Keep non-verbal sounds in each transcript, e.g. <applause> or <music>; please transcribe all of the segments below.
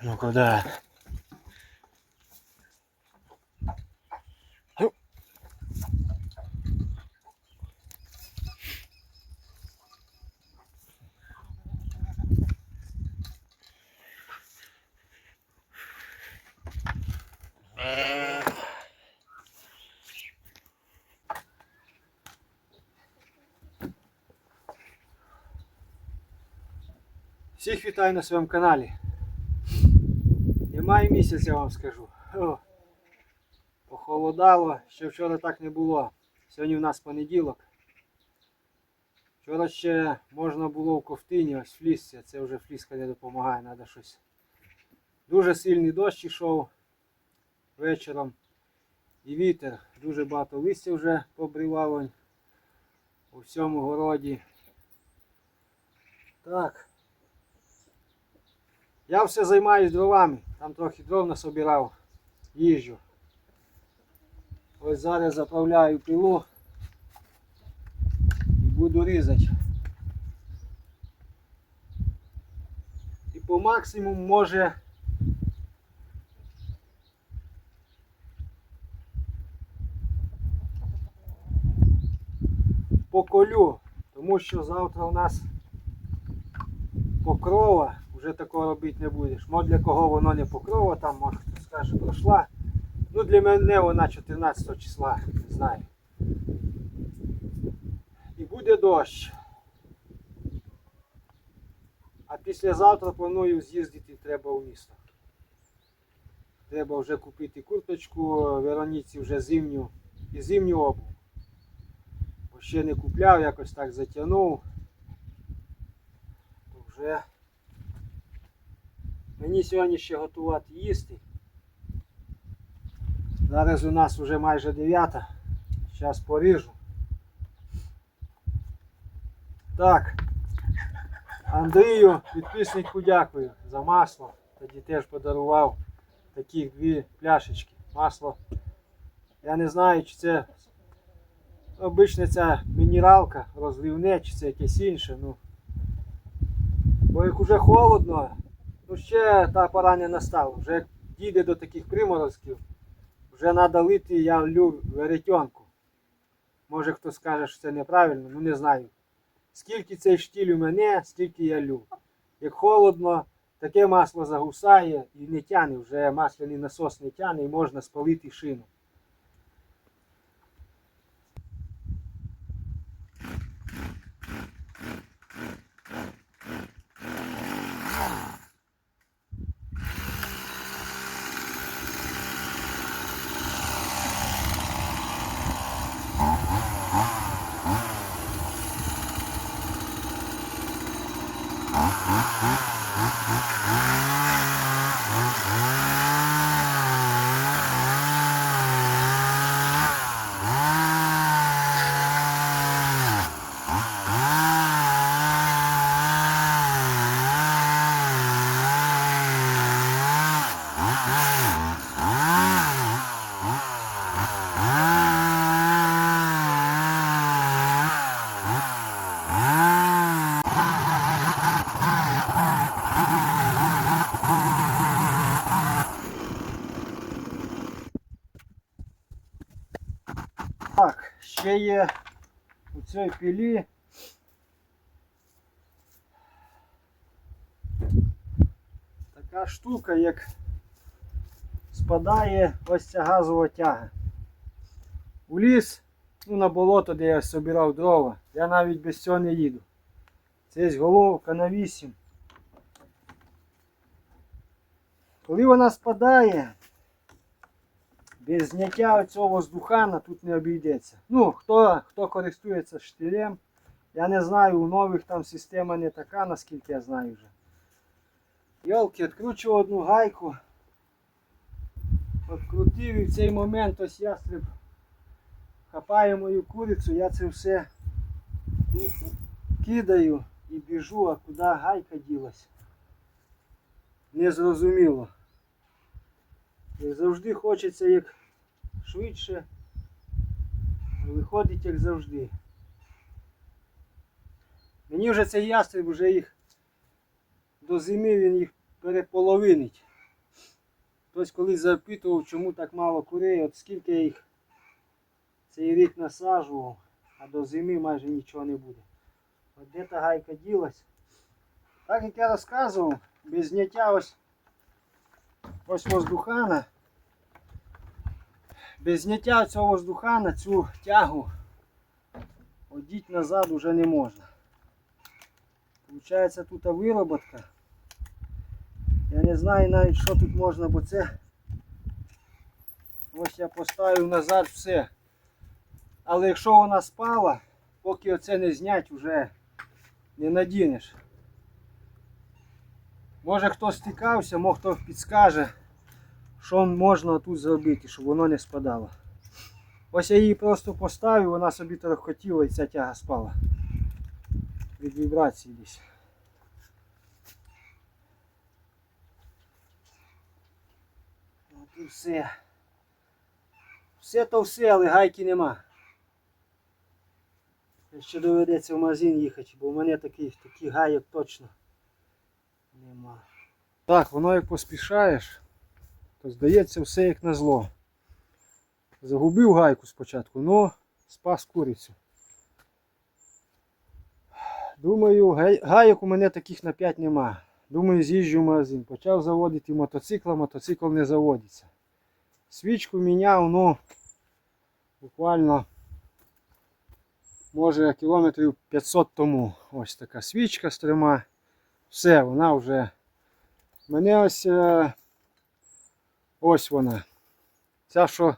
Пилку, да. Всіх вітаю на своєму каналі. Немає місяця, я вам скажу. О, похолодало, ще вчора так не було. Сьогодні у нас понеділок. Вчора ще можна було в ковтині, ось флісся. Це вже фліска не допомагає, треба щось. Дуже сильний дощ йшов вечором. І вітер. Дуже багато листя вже побривало у всьому городі. Так. Я все займаюсь дровами. Там трохи дров насобирав, їжджу. Ось зараз заправляю пилу і буду різати. І по максимуму може поколю, тому що завтра у нас покрова, вже такого робити не будеш. Мо для кого воно не покрова, там може хто скаже пройшла. Ну для мене вона 14 числа, не знаю. І буде дощ. А післязавтра планую з'їздити треба у місто. Треба вже купити курточку, Вероніці вже зимню і зимню обувь. Бо ще не купляв, якось так затягнув. То вже Мені сьогодні ще готувати їсти. Зараз у нас вже майже 9. Зараз поріжу. Так. Андрію, підписнику дякую за масло. Тоді теж подарував таких дві пляшечки. Масло. Я не знаю, чи це обична ця мінералка, розливне, чи це якесь інше. Ну. Бо як уже холодно, Ну ще та пора не настала. Вже як дійде до таких приморозків, вже треба лити, я лю веретенку. Може хто скаже, що це неправильно, ну не знаю. Скільки цей штіль у мене, скільки я лю. Як холодно, таке масло загусає і не тяне, вже масляний насос не тяне і можна спалити шину. Mm-hmm. Ще є у цій пілі. Така штука, як спадає ось ця газова тяга. У ліс, ну на болото, де я собирав дрова, я навіть без цього не їду. Це є головка на 8. Коли вона спадає, без зняття цього воздухана тут не обійдеться. Ну, хто, хто користується штилем, я не знаю, у нових там система не така, наскільки я знаю вже. Йолки, відкручував одну гайку. Открутив і в цей момент ось ястреб хапає мою курицю, я це все кидаю і біжу, а куди гайка ділась. Незрозуміло. Як завжди хочеться як швидше. Виходить як завжди. Мені вже цей ястреб вже їх до зими він їх переполовинить. Хтось колись запитував, чому так мало курей, от скільки я їх цей рік насаджував, а до зими майже нічого не буде. От де та гайка ділась. Так як я розказував, без зняття ось, ось воздухана, без зняття цього воздухана цю тягу одіть назад уже не можна. Получається тут вироботка. Я не знаю навіть що тут можна, бо це ось я поставив назад все. Але якщо вона спала, поки оце не знять, вже не надінеш. Може хто стикався, може хто підскаже, що можна тут зробити, щоб воно не спадало. Ось я її просто поставив, вона собі торохотіла і ця тяга спала. Від вібрації десь. От і все. Все то все, але гайки нема. Ще доведеться в магазин їхати, бо в мене таких, таких гайок точно нема. Так, воно як поспішаєш, то здається все як на зло. Загубив гайку спочатку, но спас курицю. Думаю, гай- гайок у мене таких на 5 нема. Думаю, з'їжджу в магазин. Почав заводити мотоцикл, а мотоцикл не заводиться. Свічку міняв, ну буквально може кілометрів 500 тому. Ось така свічка з трьома. Все, вона вже. Мене ось е, ось вона. Ця, що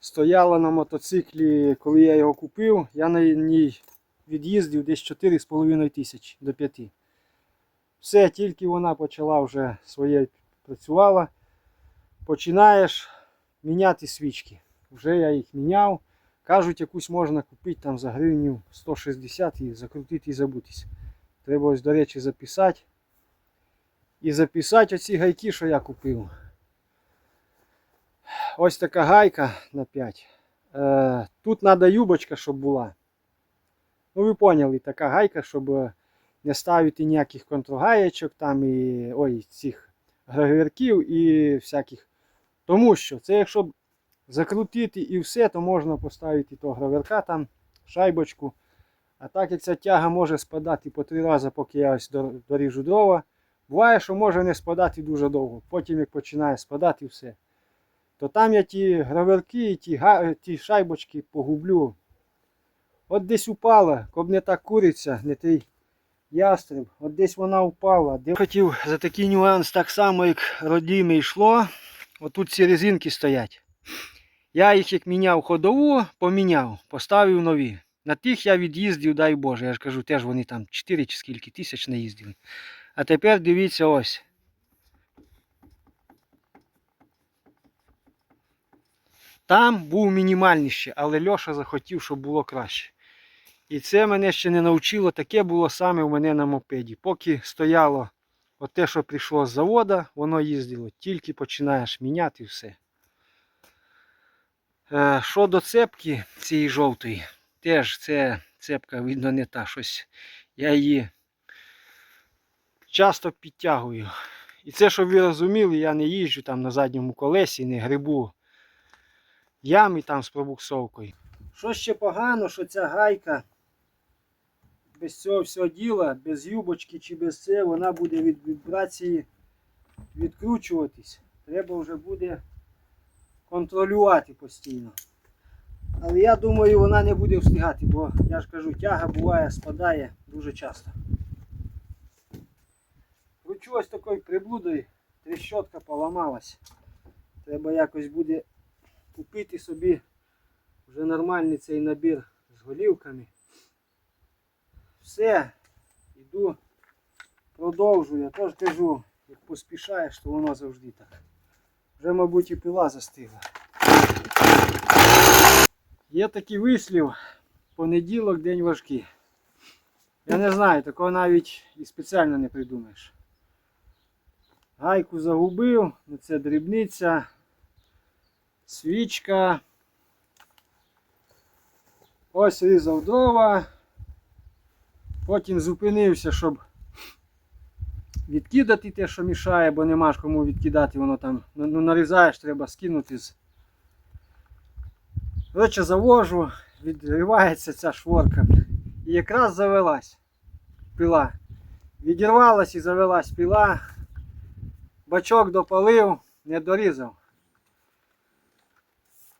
стояла на мотоциклі, коли я його купив, я на ній від'їздив десь 4,5 тисячі до 5. Все, тільки вона почала вже своє працювала. Починаєш міняти свічки. Вже я їх міняв. Кажуть, якусь можна купити там за гривню 160 і закрутити і забутись. Треба ось, до речі, записати. І записати оці гайки, що я купив. Ось така гайка на 5. Е, тут треба юбочка, щоб була. Ну, ви поняли, така гайка, щоб е, не ставити ніяких контргаєчок там і ой, цих гравірків і всяких. Тому що це якщо закрутити і все, то можна поставити того граверка там, шайбочку. А так як ця тяга може спадати по три рази, поки я ось доріжу дрова, буває, що може не спадати дуже довго. Потім як починає спадати все. То там я ті граверки і ті, ті шайбочки погублю. От десь упала, коб не та куриця, не той ястреб, от десь вона упала. Де... Хотів за такий нюанс так само, як родіме йшло. Отут ці резинки стоять. Я їх як міняв ходову, поміняв, поставив нові. На тих я від'їздив, дай Боже. Я ж кажу, теж вони там 4 чи скільки тисяч наїздили. А тепер дивіться ось. Там був мінімальніше, але Льоша захотів, щоб було краще. І це мене ще не навчило, таке було саме у мене на мопеді. Поки стояло те, що прийшло з завода, воно їздило. Тільки починаєш міняти все. Е, Що до цепки цієї жовтої, теж це цепка, видно, не та щось. Я її часто підтягую. І це, щоб ви розуміли, я не їжджу там на задньому колесі, не грибу ями там з пробуксовкою. Що ще погано, що ця гайка без цього всього діла, без юбочки чи без це, вона буде від вібрації відкручуватись. Треба вже буде контролювати постійно. Але я думаю, вона не буде встигати, бо я ж кажу, тяга буває, спадає дуже часто. Кручу ось такою приблудою, трещотка поламалась. Треба якось буде купити собі вже нормальний цей набір з голівками. Все, іду, продовжую. Я теж кажу, як поспішаєш, то воно завжди так. Вже, мабуть, і пила застигла. Є такий вислів, понеділок день важкий. Я не знаю, такого навіть і спеціально не придумаєш. Гайку загубив, це дрібниця, свічка. Ось різав дрова. Потім зупинився, щоб відкидати те, що мішає, бо нема ж кому відкидати, воно там ну, ну, нарізаєш, треба скинути з. Коротше, завожу, відривається ця шворка. І якраз завелась пила. Відірвалась і завелась пила. Бачок допалив, не дорізав.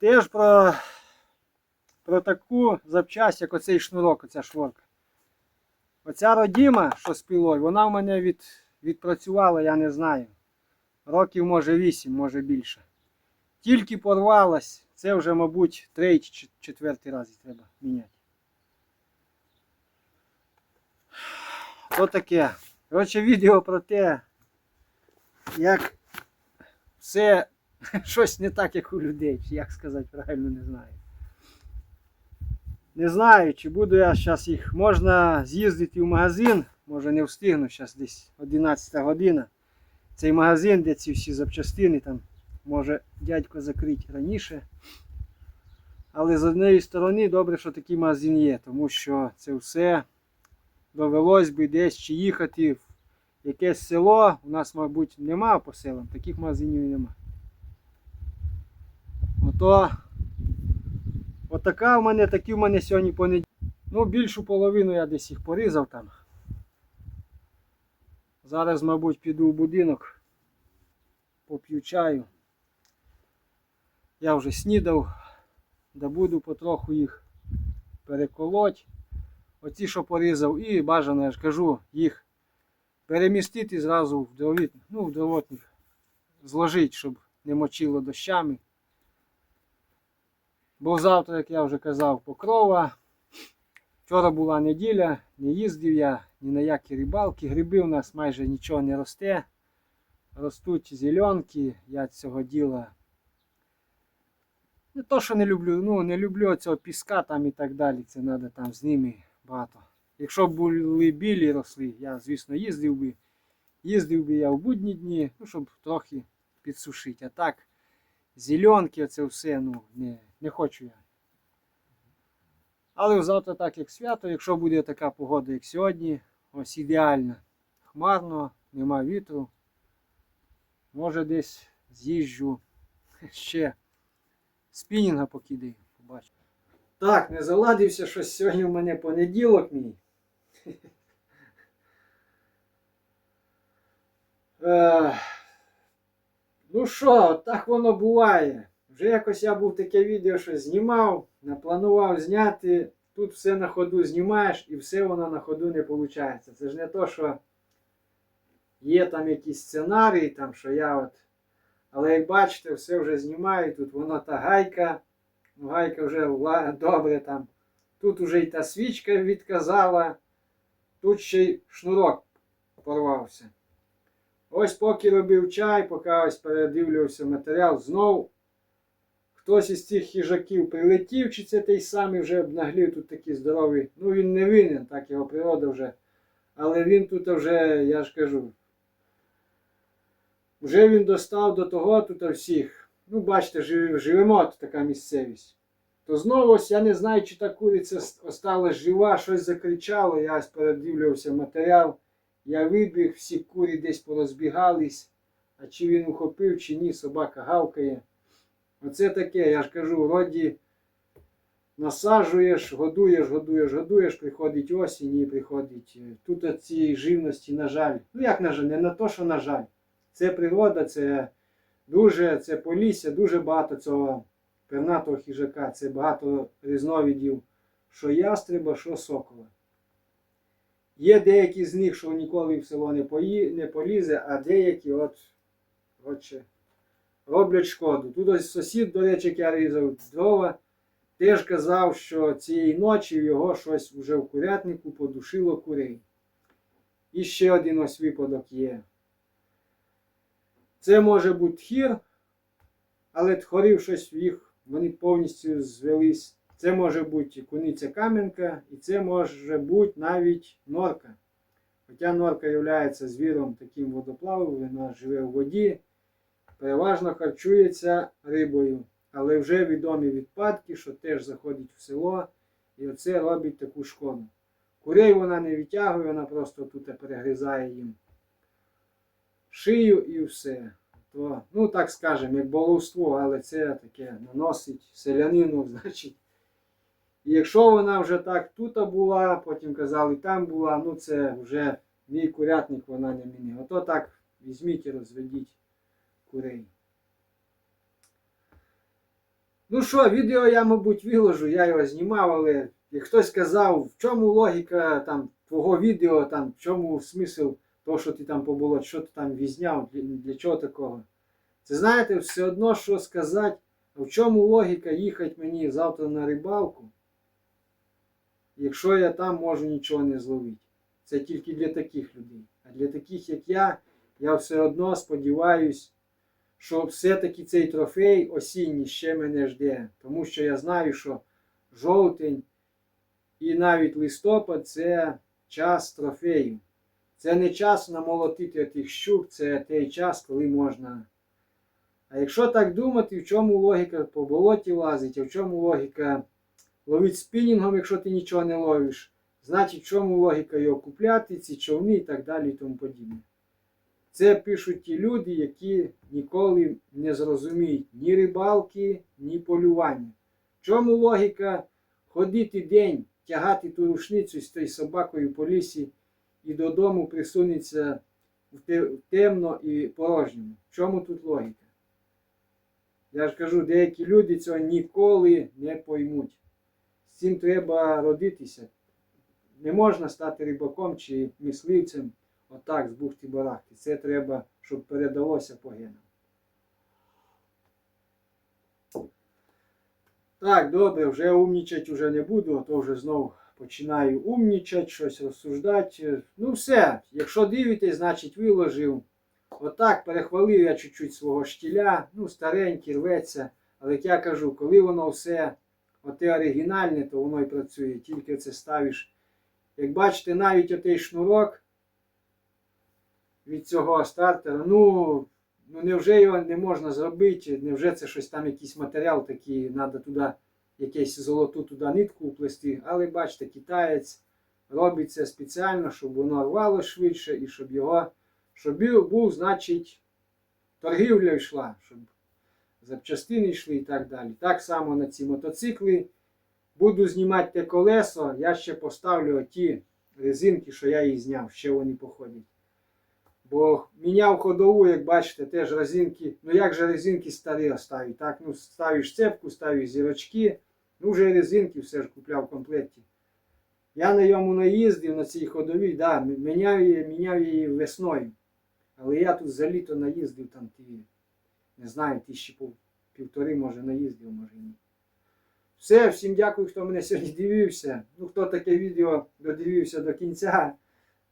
Теж про, про таку запчасть, як оцей шнурок, оця шворка. Оця родіма, що з пілою, вона в мене від, відпрацювала, я не знаю. Років може 8, може більше. Тільки порвалась, це вже, мабуть, третій чи четвертий раз треба міняти. То таке. Коротше, відео про те, як все <laughs> щось не так, як у людей. Чи як сказати правильно, не знаю. Не знаю, чи буду я зараз їх. Можна з'їздити в магазин, може не встигну, зараз десь 11 година. Цей магазин, де ці всі запчастини, там може дядько закрити раніше. Але з однієї сторони добре, що такий магазин є, тому що це все довелось би десь чи їхати в якесь село. У нас, мабуть, нема по селам, таких магазинів і нема. Ото отака в мене, такі в мене сьогодні понеділок. Ну, більшу половину я десь їх порізав там. Зараз, мабуть, піду в будинок, поп'ю чаю. Я вже снідав, да буду потроху їх переколоть. Оці, що порізав, і бажано, я ж кажу, їх перемістити зразу в дровіт, ну, в дровотник, зложити, щоб не мочило дощами. Бо завтра, як я вже казав, покрова. Вчора була неділя, не їздив я ні на які рибалки. Гриби у нас майже нічого не росте. Ростуть зеленки, я цього діла. Не то, що не люблю, ну не люблю цього піска там і так далі. Це треба там з ними багато. Якщо б були білі росли, я, звісно, їздив би. Їздив би я в будні дні, ну, щоб трохи підсушити. А так, зеленки, оце все, ну, не, не хочу я. Але завтра так як свято, якщо буде така погода, як сьогодні, ось ідеально. Хмарно, нема вітру. Може десь з'їжджу <laughs> ще спінінга покидаю, побачу. Так, не заладився, що сьогодні в мене понеділок мій. <laughs> Ну що, так воно буває. Вже якось я був таке відео, що знімав, напланував зняти. Тут все на ходу знімаєш і все воно на ходу не виходить. Це ж не то, що є там якісь сценарії, там, що я от. Але як бачите, все вже знімаю, тут воно та гайка. Ну, гайка вже добре там. Тут уже й та свічка відказала, тут ще й шнурок порвався. Ось поки робив чай, поки ось передивлювався матеріал, знов хтось із цих хижаків прилетів, чи це той самий вже обнаглів тут такий здоровий. Ну він не винен, так його природа вже. Але він тут вже, я ж кажу, вже він достав до того тут всіх. Ну, бачите, живемо тут така місцевість. То знову ось я не знаю, чи та куриця осталась жива, щось закричало, я передивлювався матеріал. Я вибіг, всі курі десь порозбігались, а чи він ухопив, чи ні, собака гавкає. Оце таке, я ж кажу, вроді насаджуєш, годуєш, годуєш, годуєш, приходить осінь і приходить. е, Тут от цієї живності, на жаль. Ну як на жаль, не на то, що на жаль. Це природа, це дуже, це полісся, дуже багато цього пернатого хижака, це багато різновидів, що ястреба, що сокола. Є деякі з них, що ніколи в село не полізе, а деякі от, отче, роблять шкоду. Тут ось сусід, до речі, як я різав дрова, теж казав, що цієї ночі його щось вже в курятнику подушило курей. І ще один ось випадок є. Це може бути тхір, але тхорів щось в їх, вони повністю звелись. Це може бути куниця кам'янка, і це може бути навіть норка. Хоча норка є звіром таким водоплавом, вона живе в воді, переважно харчується рибою. Але вже відомі відпадки, що теж заходить в село, і оце робить таку шкоду. Курей вона не відтягує, вона просто тут перегризає їм шию і все. То, ну так скажемо, як баловство, але це таке наносить селянину, <laughs> значить. І якщо вона вже так тут була, потім казали, там була, ну це вже мій курятник вона не мені. Ото так візьміть і розведіть курей. Ну що, відео я, мабуть, виложу, я його знімав, але як хтось сказав, в чому логіка там твого відео, там, в чому смисл того, що ти там поболот, що ти там візняв, для, для чого такого. Це знаєте, все одно, що сказати, в чому логіка їхати мені завтра на рибалку, якщо я там можу нічого не зловити. Це тільки для таких людей. А для таких, як я, я все одно сподіваюсь, що все-таки цей трофей осінній ще мене жде. Тому що я знаю, що жовтень і навіть листопад це час трофеїв. Це не час намолотити тих щук, це той час, коли можна. А якщо так думати, в чому логіка по болоті лазить, а в чому логіка ловити спінінгом, якщо ти нічого не ловиш, значить в чому логіка його купляти, ці човни і так далі і тому подібне. Це пишуть ті люди, які ніколи не зрозуміють ні рибалки, ні полювання. Чому логіка ходити день, тягати ту рушницю з тою собакою по лісі і додому присунеться в темно і порожньому. В чому тут логіка? Я ж кажу, деякі люди цього ніколи не поймуть. З цим треба родитися. Не можна стати рибаком чи мисливцем отак з бухти барахти. Це треба, щоб передалося по. Так, добре, вже умнічать уже не буду, а то вже знов починаю умнічать, щось розсуждати. Ну все, якщо дивитесь, значить виложив. Отак перехвалив я чуть-чуть свого штіля, ну старенький, рветься. Але як я кажу, коли воно все оте оригінальне, то воно і працює. Тільки це ставиш. Як бачите, навіть отей шнурок від цього стартера, ну, ну невже його не можна зробити? Невже це щось там якийсь матеріал такий, треба туди якесь золоту туди нитку уплести. Але бачите, китаєць робить це спеціально, щоб воно рвало швидше і щоб його, щоб був, значить, торгівля йшла, щоб запчастини йшли і так далі. Так само на ці мотоцикли. Буду знімати те колесо, я ще поставлю ті резинки, що я їх зняв, ще вони походять. Бо міняв ходову, як бачите, теж резинки. Ну як же резинки старі оставить? Так, ну ставиш цепку, ставиш зірочки. Ну вже резинки все ж купляв в комплекті. Я на йому наїздив на цій ходовій, да, міняв її, міняв її весною. Але я тут за літо наїздив там ті, не знаю, тисячі пів- півтори, може, наїздив, може ні. Все, всім дякую, хто мене сьогодні дивився. Ну, хто таке відео додивився до кінця.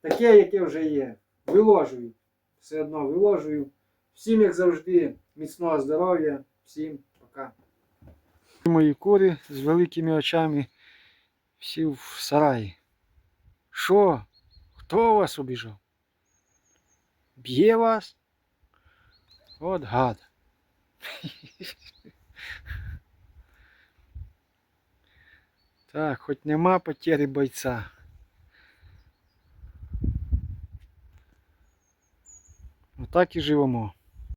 Таке, яке вже є. Виложую. Все одно виложую. Всім, як завжди, міцного здоров'я. Всім пока. Мої кури з великими очами всі в сараї. Що? Хто вас обіжав? Б'є вас? От гад. <laughs> Так, хоч нема потери бойця. Отак і живемо.